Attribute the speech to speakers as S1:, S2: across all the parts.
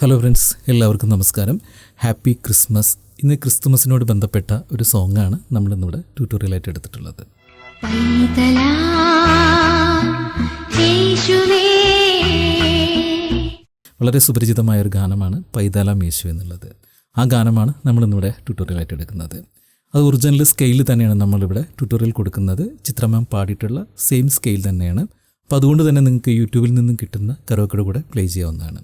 S1: Hello friends എല്ലാവർക്കും നമസ്കാരം. Happy Christmas ഇന്ന് ക്രിസ്തുമസിനോട് ബന്ധപ്പെട്ട ഒരു സോങ്ങാണ് നമ്മൾ ഇന്നിവിടെ ട്യൂട്ടോറിയലായിട്ട് എടുത്തിട്ടുള്ളത് വളരെ സുപരിചിതമായ ഒരു ഗാനമാണ് പൈതാല മേശു എന്നുള്ളത്. ആ ഗാനമാണ് നമ്മൾ ഇന്നിവിടെ ട്യൂട്ടോറിയലായിട്ട് എടുക്കുന്നത്. അത് ഒറിജിനൽ സ്കെയിൽ തന്നെയാണ് നമ്മളിവിടെ ട്യൂട്ടോറിയൽ കൊടുക്കുന്നത്. ചിത്രമാം പാടിയിട്ടുള്ള സെയിം സ്കെയിൽ തന്നെയാണ്. അപ്പോൾ അതുകൊണ്ട് തന്നെ നിങ്ങൾക്ക് യൂട്യൂബിൽ നിന്നും കിട്ടുന്ന കരോക്കയുടെ കൂടെ പ്ലേ ചെയ്യാവുന്നതാണ്.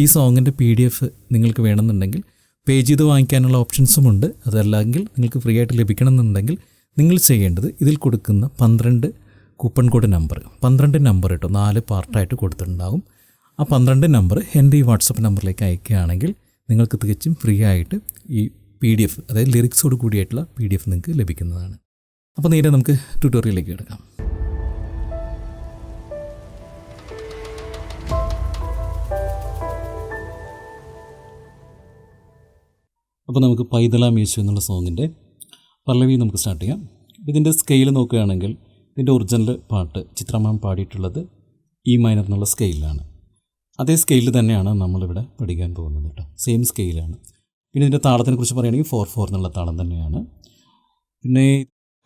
S1: ഈ സോങ്ങിന്റെ പി ഡി എഫ് നിങ്ങൾക്ക് വേണമെന്നുണ്ടെങ്കിൽ പേ ചെയ്ത് വാങ്ങിക്കാനുള്ള ഓപ്ഷൻസും ഉണ്ട്. അതല്ലെങ്കിൽ നിങ്ങൾക്ക് ഫ്രീ ആയിട്ട് ലഭിക്കണമെന്നുണ്ടെങ്കിൽ നിങ്ങൾ ചെയ്യേണ്ടത് ഇതിൽ കൊടുക്കുന്ന പന്ത്രണ്ട് കൂപ്പൺ കോഡ് നമ്പർ പന്ത്രണ്ട് നമ്പർ കേട്ടോ നാല് പാർട്ടായിട്ട് കൊടുത്തിട്ടുണ്ടാകും ആ പന്ത്രണ്ട് നമ്പർ എന്റെ ഈ വാട്സപ്പ് നമ്പറിലേക്ക് അയക്കുകയാണെങ്കിൽ നിങ്ങൾക്ക് തികച്ചും ഫ്രീ ആയിട്ട് ഈ പി ഡി എഫ് അതായത് ലിറിക്സോട് കൂടിയായിട്ടുള്ള പി ഡി എഫ് നിങ്ങൾക്ക് ലഭിക്കുന്നതാണ്. അപ്പോൾ നേരെ നമുക്ക് ട്യൂട്ടോറിയലിലേക്ക് കിടക്കാം. അപ്പോൾ നമുക്ക് പൈതല യേശു എന്നുള്ള സോങ്ങിന്റെ പല്ലവി നമുക്ക് സ്റ്റാർട്ട് ചെയ്യാം. ഇതിന്റെ സ്കെയിൽ നോക്കുകയാണെങ്കിൽ ഇതിന്റെ ഒറിജിനൽ പാട്ട് ചിത്രമാം പാടിയിട്ടുള്ളത് ഇ മൈനർ എന്നുള്ള സ്കെയിലാണ് അതേ സ്കെയിലിൽ തന്നെയാണ് നമ്മളിവിടെ പഠിക്കാൻ പോകുന്നത് കേട്ടോ. സെയിം സ്കെയിലാണ് പിന്നെ ഇതിന്റെ താളത്തിനെ കുറിച്ച് പറയുകയാണെങ്കിൽ ഫോർ ഫോർ എന്നുള്ള താളം തന്നെയാണ്. പിന്നെ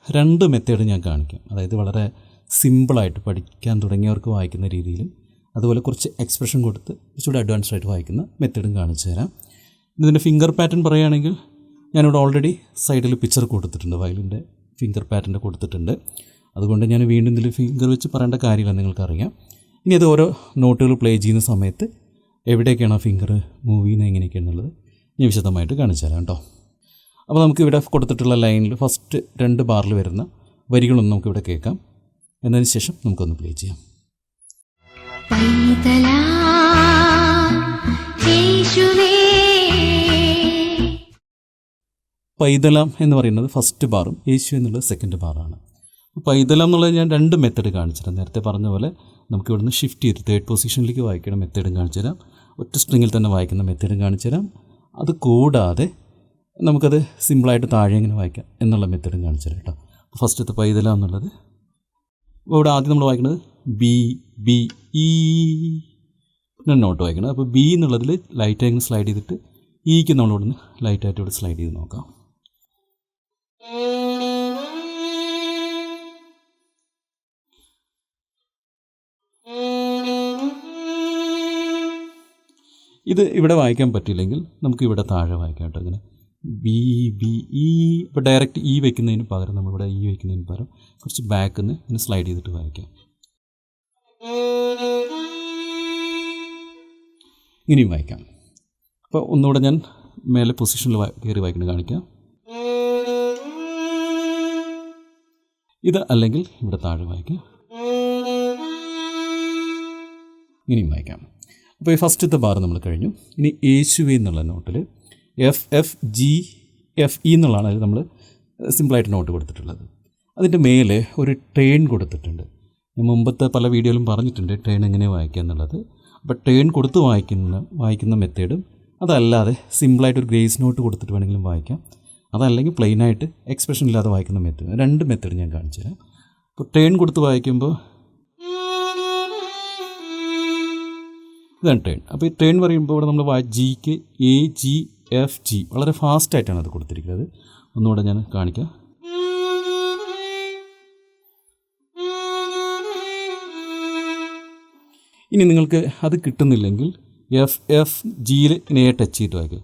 S1: രണ്ട് മെത്തേഡ് ഞാൻ കാണിക്കാം. അതായത് വളരെ സിമ്പിളായിട്ട് പഠിക്കാൻ തുടങ്ങിയവർക്ക് വായിക്കുന്ന രീതിയിലും അതുപോലെ കുറച്ച് എക്സ്പ്രഷൻ കൊടുത്ത് കുറച്ചുകൂടി അഡ്വാൻസ്ഡ് ആയിട്ട് വായിക്കുന്ന മെത്തേഡും കാണിച്ചു തരാം. ഇതിന്റെ ഫിംഗർ പാറ്റേൺ പറയുകയാണെങ്കിൽ ഞാനിവിടെ ഓൾറെഡി സൈഡിൽ പിക്ചർ കൊടുത്തിട്ടുണ്ട് വയലിന്റെ ഫിംഗർ പാറ്റേൺ കൊടുത്തിട്ടുണ്ട്. അതുകൊണ്ട് ഞാൻ വീണ്ടും ഇതിൽ ഫിംഗർ വെച്ച് പറയേണ്ട കാര്യമില്ല നിങ്ങൾക്കറിയാം. ഇനി അത് ഓരോ നോട്ടുകൾ പ്ലേ ചെയ്യുന്ന സമയത്ത് എവിടെയൊക്കെയാണ് ആ ഫിംഗർ മൂവ് ചെയ്യുന്നത് എങ്ങനെയൊക്കെയാണെന്നുള്ളത് ഞാൻ വിശദമായിട്ട് കാണിച്ചു തരാം കേട്ടോ. അപ്പോൾ നമുക്ക് ഇവിടെ കൊടുത്തിട്ടുള്ള ലൈനിൽ ഫസ്റ്റ് രണ്ട് ബാറിൽ വരുന്ന വരികളൊന്നും നമുക്കിവിടെ കേൾക്കാം. എന്നതിന് ശേഷം നമുക്കൊന്ന് പ്ലേ ചെയ്യാം.
S2: പൈതലാ
S1: പൈതലം എന്ന് പറയുന്നത് ഫസ്റ്റ് ബാറും യേശു എന്നുള്ളത് സെക്കൻഡ് ബാറാണ്. പൈതലം എന്നുള്ളത് ഞാൻ രണ്ട് മെത്തേഡ് കാണിച്ചുതരാം നേരത്തെ പറഞ്ഞ പോലെ നമുക്ക് ഇവിടുന്ന് ഷിഫ്റ്റ് ചെയ്ത് തേർഡ് പൊസിഷനിലേക്ക് വായിക്കുന്ന മെത്തേഡും കാണിച്ചു തരാം. ഒറ്റ സ്ട്രിങ്ങിൽ തന്നെ വായിക്കുന്ന മെത്തേഡും കാണിച്ചു തരാം. അത് കൂടാതെ നമുക്കത് സിമ്പിളായിട്ട് താഴെ എങ്ങനെ വായിക്കാം എന്നുള്ള മെത്തേഡും കാണിച്ചു തരാം കേട്ടോ. ഫസ്റ്റത്തെ പൈതല എന്നുള്ളത് ഇവിടെ ആദ്യം നമ്മൾ വായിക്കുന്നത് ബി ബി ഇ. നോട്ട് വായിക്കണം. അപ്പോൾ ബി എന്നുള്ളതിൽ ലൈറ്റ് ആയിട്ട് സ്ലൈഡ് ചെയ്തിട്ട് ഇക്ക് നമ്മൾ ഇവിടുന്ന് ലൈറ്റായിട്ട് ഇവിടെ സ്ലൈഡ് ചെയ്ത് നോക്കാം. ഇത് ഇവിടെ വായിക്കാൻ പറ്റില്ലെങ്കിൽ നമുക്ക് ഇവിടെ താഴെ വായിക്കാം കേട്ടോ ഇങ്ങനെ ബി ബി ഇ ഇപ്പോൾ ഡയറക്റ്റ് ഇ വെക്കുന്നതിന് പകരം നമ്മളിവിടെ ഇ വെക്കുന്നതിന് പകരം കുറച്ച് ബാക്കിൽ നിന്ന് ഇങ്ങനെ സ്ലൈഡ് ചെയ്തിട്ട് വായിക്കാം. ഇനിയും വായിക്കാം. അപ്പോൾ ഒന്നുകൂടെ ഞാൻ മേലെ പൊസിഷനിൽ കയറി വായിക്കുന്നത് കാണിക്കാം. ഇത് അല്ലെങ്കിൽ ഇവിടെ താഴെ വായിക്കാം. ഇനിയും വായിക്കാം. അപ്പോൾ ഈ ഫസ്റ്റത്തെ ബാർ നമ്മൾ കഴിഞ്ഞു. ഇനി യേശുവി എന്നുള്ള നോട്ടിൽ F F G F E എന്നുള്ളതാണ് അതിൽ നമ്മൾ സിമ്പിളായിട്ട് നോട്ട് കൊടുത്തിട്ടുള്ളത്. അതിന്റെ മേലെ ഒരു ട്രെയിൻ കൊടുത്തിട്ടുണ്ട്. ഞാൻ മുമ്പത്തെ പല വീഡിയോയിലും പറഞ്ഞിട്ടുണ്ട് ട്രെയിൻ എങ്ങനെ വായിക്കുക എന്നുള്ളത്. അപ്പോൾ ട്രെയിൻ കൊടുത്ത് വായിക്കുന്ന വായിക്കുന്ന മെത്തേഡും അതല്ലാതെ സിമ്പിളായിട്ട് ഒരു ഗ്രേസ് നോട്ട് കൊടുത്തിട്ട് വേണമെങ്കിലും വായിക്കാം. അതല്ലെങ്കിൽ പ്ലെയിനായിട്ട് എക്സ്പ്രഷൻ ഇല്ലാതെ വായിക്കുന്ന മെത്തേഡ് രണ്ട് മെത്തേഡ് ഞാൻ കാണിച്ചു തരാം. ഇപ്പോൾ ടേൺ കൊടുത്ത് വായിക്കുമ്പോൾ ഇതാണ് ടേൺ അപ്പോൾ ഈ ടേൺ പറയുമ്പോൾ ഇവിടെ നമ്മൾ ജിക്ക് എ ജി എഫ് ജി വളരെ ഫാസ്റ്റായിട്ടാണ് അത് കൊടുത്തിരിക്കുന്നത്. ഒന്നുകൂടെ ഞാൻ കാണിക്കാം. ഇനി നിങ്ങൾക്ക് അത് കിട്ടുന്നില്ലെങ്കിൽ എഫ് എഫ് ജിയിൽ എ ടച്ച് ചെയ്ത് വായിക്കുക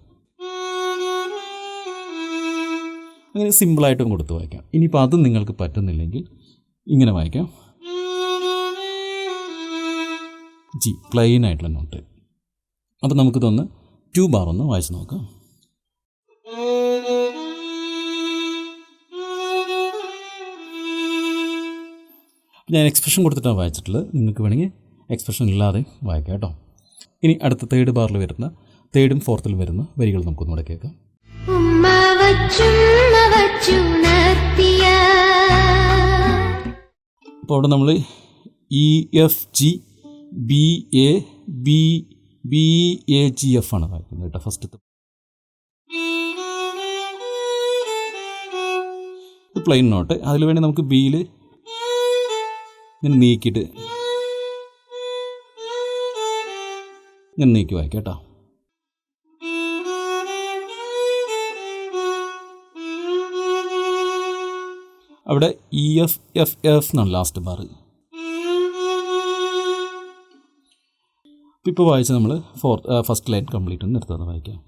S1: അങ്ങനെ സിമ്പിളായിട്ടും കൊടുത്ത് വായിക്കാം. ഇനിയിപ്പോൾ അതും നിങ്ങൾക്ക് പറ്റുന്നില്ലെങ്കിൽ ഇങ്ങനെ വായിക്കാം. ജി പ്ലെയിൻ ആയിട്ടുള്ള നോട്ട് അപ്പോൾ നമുക്കിതൊന്ന് ടു ബാർ ഒന്ന് വായിച്ച് നോക്കാം. ഞാൻ എക്സ്പ്രഷൻ കൊടുത്തിട്ടാണ് വായിച്ചിട്ടുള്ളത്. നിങ്ങൾക്ക് വേണമെങ്കിൽ എക്സ്പ്രഷൻ ഇല്ലാതെ വായിക്കാം കേട്ടോ. ഇനി അടുത്ത തേർഡ് ബാറിൽ വരുന്ന തേർഡും ഫോർത്തിലും വരുന്ന വരികൾ നമുക്കൊന്നുകൂടെ കേൾക്കാം. അപ്പോൾ അവിടെ നമ്മൾ E F G B A B B A G F ആണ് വായിക്കുന്നത് കേട്ടോ ഫസ്റ്റത്തെ ഇത് പ്ലെയിൻ നോട്ട് അതിൽ വേണ്ടി നമുക്ക് ബിയിൽ ഇങ്ങനെ നീക്കിയിട്ട് ഇങ്ങനെ നീക്കി വായിക്കാം കേട്ടോ. അവിടെ ഇ എഫ് എഫ് എഫ് എന്നാണ് ലാസ്റ്റ് ബാർ ഇപ്പോൾ വായിച്ച് നമ്മൾ ഫോർ ഫസ്റ്റ് ലൈൻ കംപ്ലീറ്റ് ഒന്ന് നിർത്താതെ വായിക്കാം.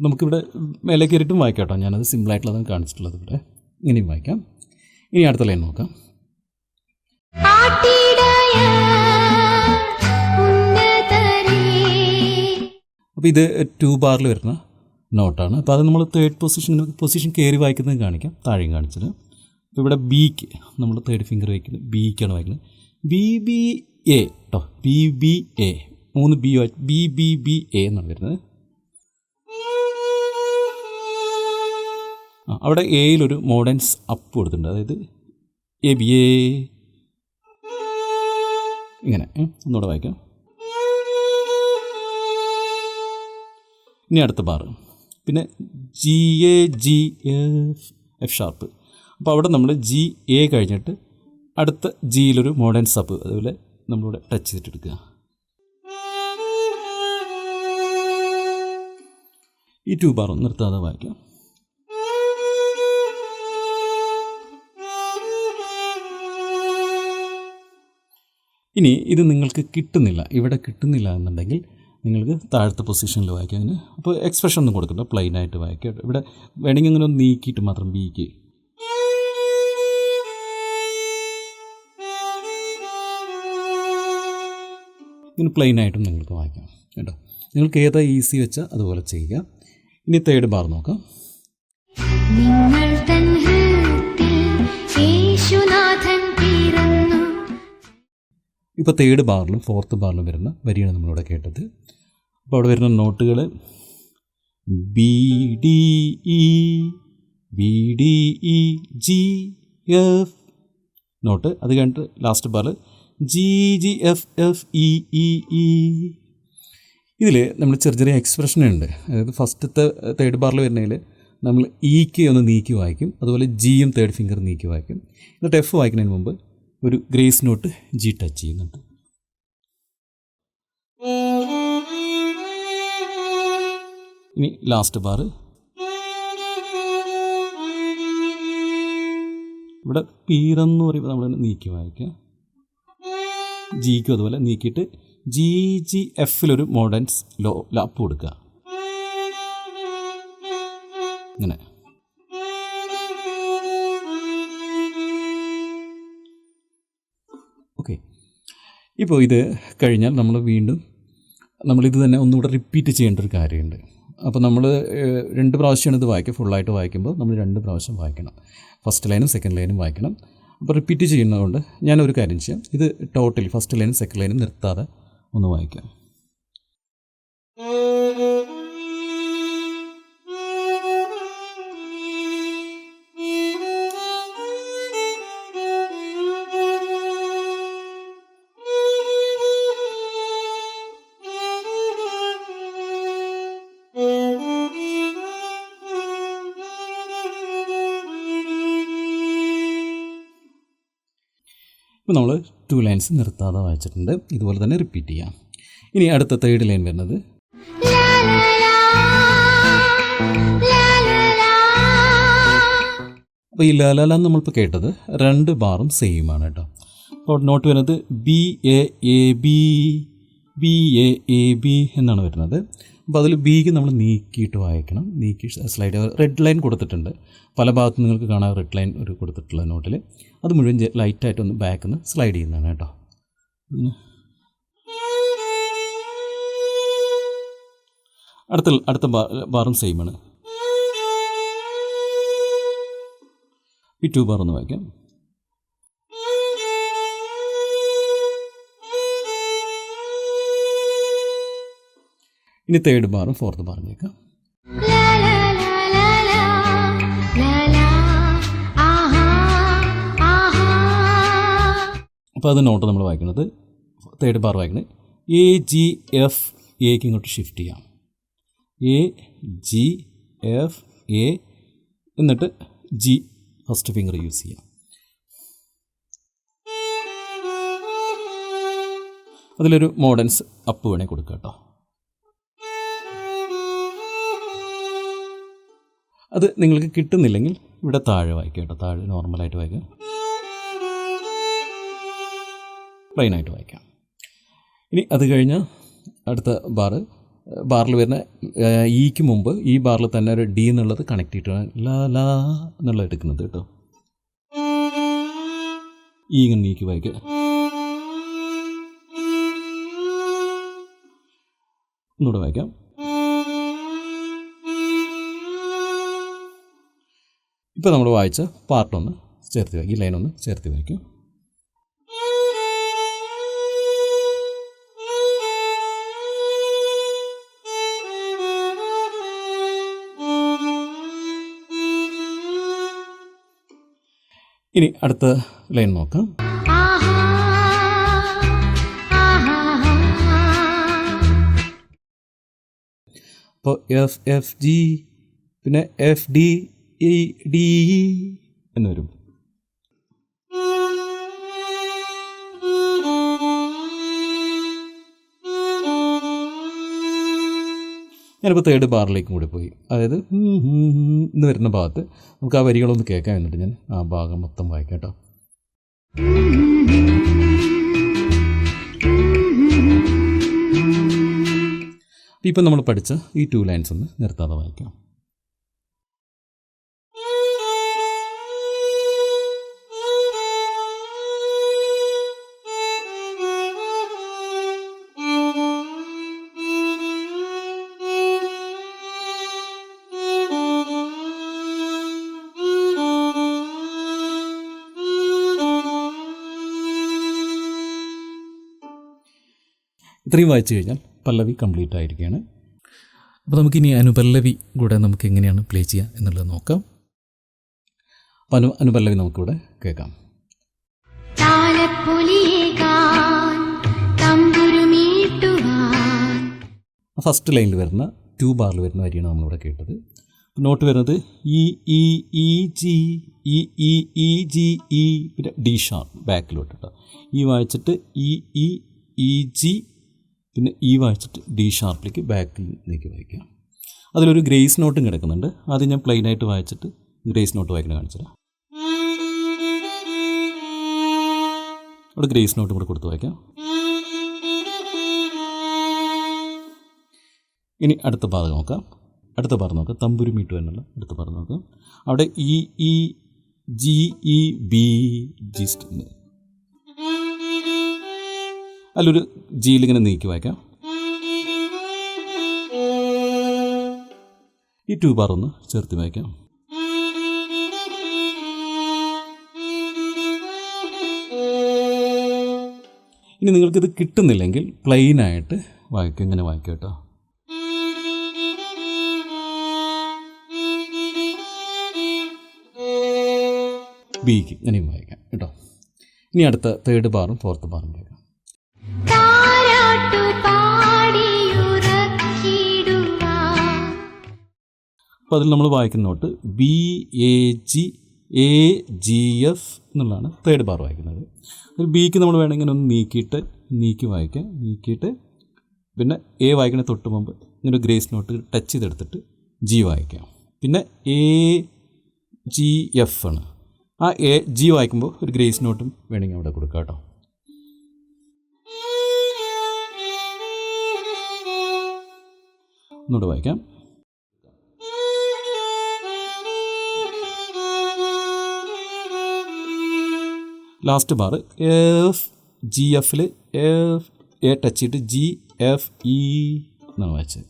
S1: നമുക്കിവിടെ മേലെ കയറിയിട്ടും വായിക്കാം കേട്ടോ. ഞാനത് സിമ്പിളായിട്ടുള്ളതാണ് കാണിച്ചിട്ടുള്ളത് ഇവിടെ. ഇങ്ങനെയും വായിക്കാം. ഇനി അടുത്ത ലൈൻ നോക്കാം. അപ്പോൾ ഇത് ടു ബാറിൽ വരുന്ന നോട്ടാണ് അപ്പോൾ അത് നമ്മൾ തേർഡ് പൊസിഷൻ പൊസിഷൻ കയറി വായിക്കുന്നത് കാണിക്കാം. താഴെയും കാണിച്ചത്. അപ്പോൾ ഇവിടെ ബിക്ക് നമ്മൾ തേർഡ് ഫിംഗർ വയ്ക്കുന്നത് ബിക്കാണ് വായിക്കുന്നത് ബി ബി എ കേട്ടോ ബി ബി എ മൂന്ന് B B B B A എന്നാണ് വരുന്നത്. അവിടെ എയിലൊരു മോഡേൺസ് അപ്പ് കൊടുത്തിട്ടുണ്ട്. അതായത് എ ബി എ ഇങ്ങനെ ഒന്നുകൂടെ വായിക്കാം. ഇനി അടുത്ത ബാർ പിന്നെ G A G F F sharp അപ്പോൾ അവിടെ നമ്മൾ ജി എ കഴിഞ്ഞിട്ട് അടുത്ത ജിയിലൊരു മോഡേൺ സബ് അതുപോലെ നമ്മളിവിടെ ടച്ച് ചെയ്തിട്ട് എടുക്കുക ഈ ടു ബാർ നിർത്താതെ വായിക്കാം. ഇനി ഇത് നിങ്ങൾക്ക് കിട്ടുന്നില്ല ഇവിടെ കിട്ടുന്നില്ല എന്നുണ്ടെങ്കിൽ നിങ്ങൾക്ക് താഴത്തെ പൊസിഷനിൽ വായിക്കാം. അങ്ങനെ അപ്പോൾ എക്സ്പ്രഷൻ ഒന്നും കൊടുക്കണ്ട പ്ലെയിനായിട്ട് വായിക്കാം. ഇവിടെ വേണമെങ്കിൽ അങ്ങനെ ഒന്ന് നീക്കിയിട്ട് മാത്രം ബിക്ക് ഇങ്ങനെ പ്ലെയിനായിട്ടും നിങ്ങൾക്ക് വായിക്കാം. കേട്ടോ? നിങ്ങൾക്ക് ഏതാ ഈസി വെച്ചാൽ അതുപോലെ ചെയ്യുക. ഇനി തേർഡ് ബാർ നോക്കാം.
S2: നിങ്ങൾ തൻ
S1: ഇപ്പോൾ തേർഡ് ബാറിലും ഫോർത്ത് ബാറിലും വരുന്ന വരിയാണ് നമ്മളിവിടെ കേട്ടത്. അപ്പോൾ അവിടെ വരുന്ന നോട്ടുകൾ B D E B D E G F note അത് കഴിഞ്ഞിട്ട് last bar G G F F E E E ഇതിൽ നമ്മൾ ചെറിയ ചെറിയ എക്സ്പ്രഷൻ ഉണ്ട്. അതായത് ഫസ്റ്റത്തെ തേർഡ് ബാറിൽ വരുന്നതിൽ നമ്മൾ ഇക്ക് ഒന്ന് നീക്കി വായിക്കും. അതുപോലെ ജിയും തേർഡ് ഫിംഗർ നീക്കി വായിക്കും. എന്നിട്ട് എഫ് വായിക്കുന്നതിന് മുമ്പ് ഒരു ഗ്രേസ് നോട്ട് ജി ടച്ച് ചെയ്യുന്നുണ്ട്. ഇനി ലാസ്റ്റ് ബാർ ഇവിടെ പീറെന്ന് പറയുമ്പോൾ നമ്മൾ നീക്കി വായിക്കുക ജിക്കും അതുപോലെ നീക്കിയിട്ട് ജി ജി എഫിലൊരു മോഡൻസ് ലോ ലാപ്പ് കൊടുക്കുക. ഇങ്ങനെ. ഇപ്പോൾ ഇത് കഴിഞ്ഞാൽ നമ്മൾ വീണ്ടും നമ്മളിത് തന്നെ ഒന്നുകൂടെ റിപ്പീറ്റ് ചെയ്യേണ്ട ഒരു കാര്യമുണ്ട്. അപ്പോൾ നമ്മൾ രണ്ട് പ്രാവശ്യമാണ് ഇത് വായിക്കുക ഫുള്ളായിട്ട് വായിക്കുമ്പോൾ നമ്മൾ രണ്ട് പ്രാവശ്യം വായിക്കണം. ഫസ്റ്റ് ലൈനും സെക്കൻഡ് ലൈനും വായിക്കണം. അപ്പോൾ റിപ്പീറ്റ് ചെയ്യുന്നതുകൊണ്ട് ഞാനൊരു കാര്യം ചെയ്യാം. ഇത് ടോട്ടലി ഫസ്റ്റ് ലൈനും സെക്കൻഡ് ലൈനും നിർത്താതെ ഒന്ന് വായിക്കാം. ഇപ്പോൾ നമ്മൾ ടു ലൈൻസ് നിർത്താതെ വായിച്ചിട്ടുണ്ട്. ഇതുപോലെ തന്നെ റിപ്പീറ്റ് ചെയ്യാം. ഇനി അടുത്ത തേർഡ് ലൈൻ വരുന്നത്. അപ്പോൾ ഈ ലാലാല നമ്മളിപ്പോൾ കേട്ടത് രണ്ട് ബാറും സെയിം ആണ് കേട്ടോ. അപ്പോൾ നോട്ട് വരുന്നത് B A A B B A A B എന്നാണ് വരുന്നത്. അപ്പോൾ അതിൽ ബിക്ക് നമ്മൾ നീക്കിയിട്ട് വായിക്കണം. നീക്കി സ്ലൈഡ് റെഡ് ലൈൻ കൊടുത്തിട്ടുണ്ട്. പല ഭാഗത്തും നിങ്ങൾക്ക് കാണാൻ റെഡ് ലൈൻ ഒരു കൊടുത്തിട്ടുള്ള നോട്ടിൽ അത് മുഴുവൻ ലൈറ്റായിട്ട് ഒന്ന് ബാക്കിൽ നിന്ന് സ്ലൈഡ് ചെയ്യുന്നതാണ് കേട്ടോ. അടുത്ത അടുത്ത ബാറും സെയിമാണ് ഈ ടു ബാർ ഒന്ന് വായിക്കാം. ഇനി തേർഡ് ബാറും ഫോർത്ത് ബാറും കേൾക്കാം. അപ്പോൾ അത് നോട്ട് നമ്മൾ വായിക്കുന്നത് തേർഡ് ബാർ വായിക്കുന്നത് എ ജി എഫ് എക്ക് ഇങ്ങോട്ട് ഷിഫ്റ്റ് ചെയ്യാം. എ ജി എഫ് എ എന്നിട്ട് ജി ഫസ്റ്റ് ഫിംഗർ യൂസ് ചെയ്യാം. അതിലൊരു മോഡൻസ് അപ്പ് വേണേൽ കൊടുക്കുക കേട്ടോ അത് നിങ്ങൾക്ക് കിട്ടുന്നില്ലെങ്കിൽ ഇവിടെ താഴെ വായിക്കുക കേട്ടോ. താഴെ നോർമലായിട്ട് വായിക്കാം. പ്ലെയിനായിട്ട് വായിക്കാം. ഇനി അത് കഴിഞ്ഞ് അടുത്ത ബാറ് ബാറിൽ വരുന്ന ഈക്ക് മുമ്പ് ഈ ബാറിൽ തന്നെ ഒരു ഡി എന്നുള്ളത് കണക്ട് ചെയ്തിട്ട് ലാ ലാ എന്നുള്ള എടുക്കുന്നത് കേട്ടോ. ഈ ഇങ്ങനെ നീക്കി വായിക്കുക ഒന്നുകൂടെ വായിക്കാം. ഇപ്പോൾ നമ്മൾ വായിച്ച പാർട്ടൊന്ന് ചേർത്ത് ഈ ഒന്ന് ചേർത്ത് വയ്ക്കും ഇനി അടുത്ത ലൈൻ നോക്കാം. അപ്പോൾ എഫ് എഫ് ജി പിന്നെ എഫ് ഡി ഇ ഡി എന്ന് വരും. ഞാനിപ്പോൾ തേർഡ് ബാറിലേക്കും കൂടി പോയി. അതായത് എന്ന് വരുന്ന ഭാഗത്ത് നമുക്ക് ആ വരികളൊന്ന് കേൾക്കാൻ എന്നിട്ട് ഞാൻ ആ ഭാഗം മൊത്തം വായിക്കാം കേട്ടോ. ഇപ്പം നമ്മൾ പഠിച്ച ഈ ടു ലൈൻസ് ഒന്ന് നിർത്താതെ വായിക്കാം. ഇത്രയും വായിച്ചു കഴിഞ്ഞാൽ പല്ലവി കംപ്ലീറ്റ് ആയിരിക്കുകയാണ്. അപ്പോൾ നമുക്കിനി അനുപല്ലവി കൂടെ നമുക്ക് എങ്ങനെയാണ് പ്ലേ ചെയ്യുക എന്നുള്ളത് നോക്കാം. അപ്പോൾ അനു അനുപല്ലവി നമുക്കിവിടെ കേൾക്കാം. ഫസ്റ്റ് ലൈനിൽ വരുന്ന ടു ബാറിൽ വരുന്ന വരിയാണ് നമ്മളിവിടെ കേട്ടത്. നോട്ട് വരുന്നത് E E E G E E E G E പിന്നെ ഡി ഷാർപ്പ് ബാക്കിലോട്ട് കേട്ടോ ഈ വായിച്ചിട്ട് ഇ ഇ ഇ ജി പിന്നെ ഈ വായിച്ചിട്ട് ഡി ഷാർപ്പിലേക്ക് ബാക്കിലേക്ക് വായിക്കാം. അതിലൊരു ഗ്രേസ് നോട്ടും കിടക്കുന്നുണ്ട്. അത് ഞാൻ പ്ലെയിനായിട്ട് വായിച്ചിട്ട് ഗ്രേസ് നോട്ട് വായിക്കണം കാണിച്ചുതരാം. അവിടെ ഗ്രേസ് നോട്ടും കൂടെ കൊടുത്ത് വായിക്കാം. ഇനി അടുത്ത പാത നോക്കാം. അടുത്ത ഭാഗം നോക്കാം. തമ്പുരു മീട്ടു എന്നുള്ള അടുത്ത ഭാഗം നോക്കാം. അവിടെ E E G E B G സ്റ്റ് അതിലൊരു ജീലിങ്ങനെ നീക്കി വായിക്കാം. ഈ ടു ബാർ ഒന്ന് ചേർത്ത് വായിക്കാം. ഇനി നിങ്ങൾക്കിത് കിട്ടുന്നില്ലെങ്കിൽ പ്ലെയിനായിട്ട് വായിക്കും ഇങ്ങനെ വായിക്കാം കേട്ടോ. ബിക്ക് ഇങ്ങനെയും വായിക്കാം കേട്ടോ. ഇനി അടുത്ത തേർഡ് ബാറും ഫോർത്ത് ബാറും കേൾക്കാം. അപ്പോൾ അതിൽ നമ്മൾ വായിക്കുന്ന note B A G A G F എന്നുള്ളതാണ് തേർഡ് ബാർ വായിക്കുന്നത്. അതിൽ ബിക്ക് നമ്മൾ വേണമെങ്കിൽ ഒന്ന് നീക്കിയിട്ട് നീക്കി വായിക്കാം. നീക്കിയിട്ട് പിന്നെ എ വായിക്കുന്ന തൊട്ട് മുമ്പ് ഇങ്ങനെ ഗ്രേസ് നോട്ട് ടച്ച് ചെയ്തെടുത്തിട്ട് ജി വായിക്കാം. പിന്നെ എ ജി എഫ് ആണ്. ആ എ ജി വായിക്കുമ്പോൾ ഒരു ഗ്രേസ് നോട്ടും വേണമെങ്കിൽ അവിടെ കൊടുക്കാം കേട്ടോ. ഒന്നുകൂടെ വായിക്കാം. ലാസ്റ്റ് ബാർ എഫ് ജി എഫിൽ എഫ് എ ടച്ച് ചെയ്തിട്ട് ജി എഫ് ഇ എന്നാണ് വായിച്ചത്.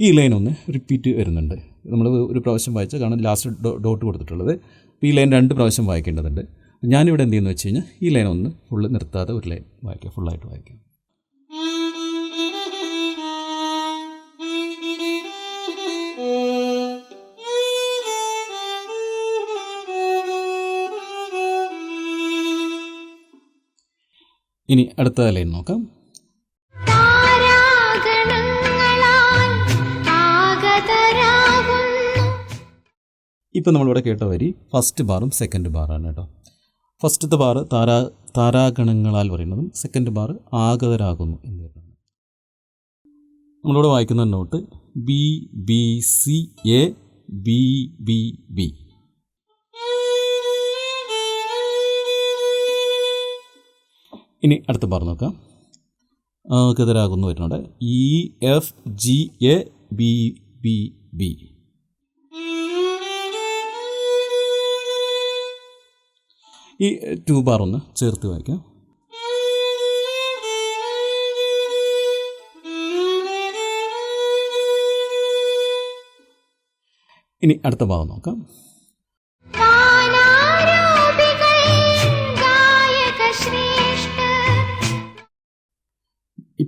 S1: ഈ ലൈൻ ഒന്ന് റിപ്പീറ്റ് വരുന്നുണ്ട്. നമ്മൾ ഒരു പ്രാവശ്യം വായിച്ച കാരണം ലാസ്റ്റ് ഡോട്ട് കൊടുത്തിട്ടുള്ളത്. ഈ ലൈൻ രണ്ട് പ്രാവശ്യം വായിക്കേണ്ടതുണ്ട്. ഞാനിവിടെ എന്ത് ചെയ്യുന്നു വെച്ച് കഴിഞ്ഞാൽ ഈ ലൈൻ ഒന്ന് ഫുള്ള് നിർത്താതെ ഒരു ലൈൻ വായിക്കാം. ഫുള്ളായിട്ട് വായിക്കാം. ഇനി അടുത്ത ലൈൻ നോക്കാം. ഇപ്പം നമ്മളിവിടെ കേട്ട വരി ഫസ്റ്റ് ബാറും സെക്കൻഡ് ബാറാണ് കേട്ടോ. ഫസ്റ്റത്തെ ബാറ് താരാ താരാഗണങ്ങളാൽ പറയുന്നതും സെക്കൻഡ് ബാർ ആഗതരാകുന്നു എന്ന് പറയുന്നത്. നമ്മളിവിടെ വായിക്കുന്ന note B B C A B B B ഇനി അടുത്ത പാർ നോക്കാം. കെതിരാകുന്നു വരുന്നുണ്ട്. E F G A B B B ഈ ടു ബാർ ഒന്ന് ചേർത്ത് വായിക്കാം ഇനി അടുത്ത ഭാഗം നോക്കാം.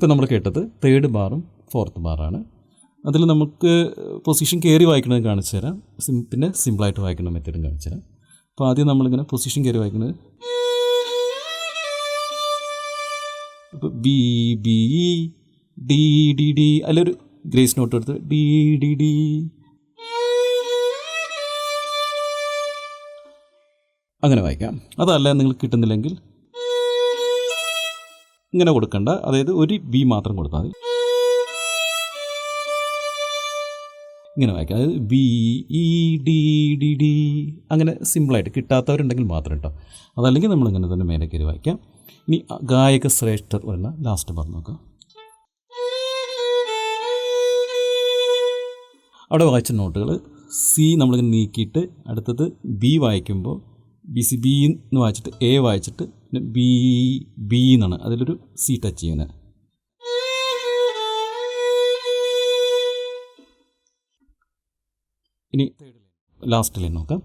S1: ഇപ്പം നമ്മൾ കേട്ടത് തേർഡ് ബാറും ഫോർത്ത് ബാറാണ്. അതിൽ നമുക്ക് പൊസിഷൻ കയറി വായിക്കുന്നത് കാണിച്ചു തരാം. സിം പിന്നെ സിമ്പിളായിട്ട് വായിക്കുന്ന മെത്തേഡും കാണിച്ചു തരാം. അപ്പോൾ ആദ്യം നമ്മളിങ്ങനെ പൊസിഷൻ കയറി വായിക്കുന്നത് ഇപ്പോൾ B B D D D അതിലൊരു ഗ്രേസ് നോട്ട് എടുത്ത് ഡി ഡി ഡി അങ്ങനെ വായിക്കാം. അതല്ല നിങ്ങൾ കിട്ടുന്നില്ലെങ്കിൽ ഇങ്ങനെ കൊടുക്കേണ്ട. അതായത് ഒരു ബി മാത്രം കൊടുത്താൽ മതി. ഇങ്ങനെ വായിക്കാം. അതായത് B E D D D അങ്ങനെ സിമ്പിളായിട്ട് കിട്ടാത്തവരുണ്ടെങ്കിൽ മാത്രം കേട്ടോ അതല്ലെങ്കിൽ നമ്മൾ ഇങ്ങനെ തന്നെ മേലെ കയറി വായിക്കാം. ഇനി ഗായക ശ്രേഷ്ഠർ വരുന്ന ലാസ്റ്റ് പറഞ്ഞു നോക്കാം. അവിടെ വായിച്ച നോട്ടുകൾ സി നമ്മളിങ്ങനെ നീക്കിയിട്ട് അടുത്തത് ബി വായിക്കുമ്പോൾ ബി സി ബി എന്ന് വായിച്ചിട്ട് എ വായിച്ചിട്ട് പിന്നെ ബി ബി എന്നാണ് അതിലൊരു സി ടച്ച് ചെയ്യുന്നത് ഇനി ലാസ്റ്റ് ലൈൻ നോക്കാം.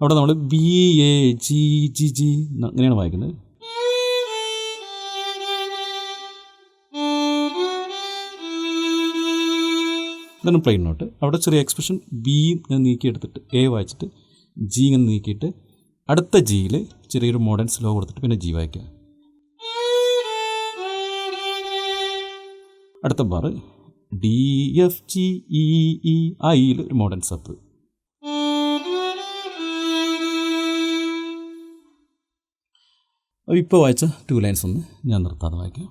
S1: അവിടെ നമ്മൾ B A G G G അങ്ങനെയാണ് വായിക്കുന്നത്. ഇതാണ് പ്ലെയിൻ നോട്ട് അവിടെ ചെറിയ എക്സ്പ്രഷൻ ബി ഇങ്ങനെ നീക്കിയെടുത്തിട്ട് എ വായിച്ചിട്ട് ജി ഇങ്ങനെ നീക്കിയിട്ട് അടുത്ത ജിയിൽ ചെറിയൊരു മോഡേൺ സ്ലോ കൊടുത്തിട്ട് പിന്നെ ജി വായിക്കുക. അടുത്ത bar D F G E E ഐയിൽ ഒരു മോഡേൺ സപ്പ് അപ്പോൾ ഇപ്പോൾ വായിച്ച ടു ലൈൻസ് ഒന്ന് ഞാൻ നിർത്താതെ വായിക്കാം.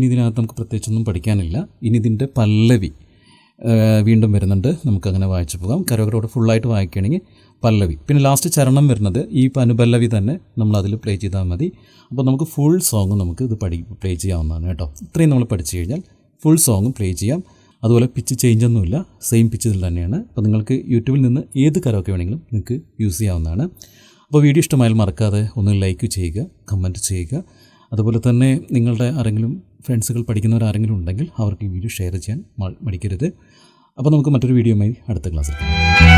S1: ഇനി ഇതിനകത്ത് നമുക്ക് പ്രത്യേകിച്ചൊന്നും പഠിക്കാനില്ല. ഇനി ഇതിന്റെ പല്ലവി വീണ്ടും വരുന്നുണ്ട്. നമുക്കങ്ങനെ വായിച്ചു പോകാം. കരോകരോട് ഫുള്ളായിട്ട് വായിക്കുകയാണെങ്കിൽ പല്ലവി. പിന്നെ ലാസ്റ്റ് ചരണം വരുന്നത് ഈ അനുപല്ലവി തന്നെ നമ്മൾ അതിൽ പ്ലേ ചെയ്താൽ മതി. അപ്പോൾ നമുക്ക് ഫുൾ സോങ് നമുക്ക് ഇത് പഠി പ്ലേ ചെയ്യാവുന്നതാണ് കേട്ടോ. ഇത്രയും നമ്മൾ പഠിച്ചു കഴിഞ്ഞാൽ ഫുൾ സോങ്ങും പ്ലേ ചെയ്യാം. അതുപോലെ പിച്ച് ചേഞ്ച് ഒന്നുമില്ല. സെയിം പിച്ചിൽ തന്നെയാണ്. അപ്പോൾ നിങ്ങൾക്ക് യൂട്യൂബിൽ നിന്ന് ഏത് കരോക്കെ വേണമെങ്കിലും നിങ്ങൾക്ക് യൂസ് ചെയ്യാവുന്നതാണ്. അപ്പോൾ വീഡിയോ ഇഷ്ടമായാൽ മറക്കാതെ ഒന്ന് ലൈക്ക് ചെയ്യുക കമന്റ് ചെയ്യുക. അതുപോലെ തന്നെ നിങ്ങളുടെ ആരെങ്കിലും ഫ്രണ്ട്സുകൾ പഠിക്കുന്നവർ ആരെങ്കിലും ഉണ്ടെങ്കിൽ അവർക്ക് ഈ വീഡിയോ ഷെയർ ചെയ്യാൻ മടിക്കരുത്. അപ്പോൾ നമുക്ക് മറ്റൊരു വീഡിയോയുമായി അടുത്ത ക്ലാസ്സിൽ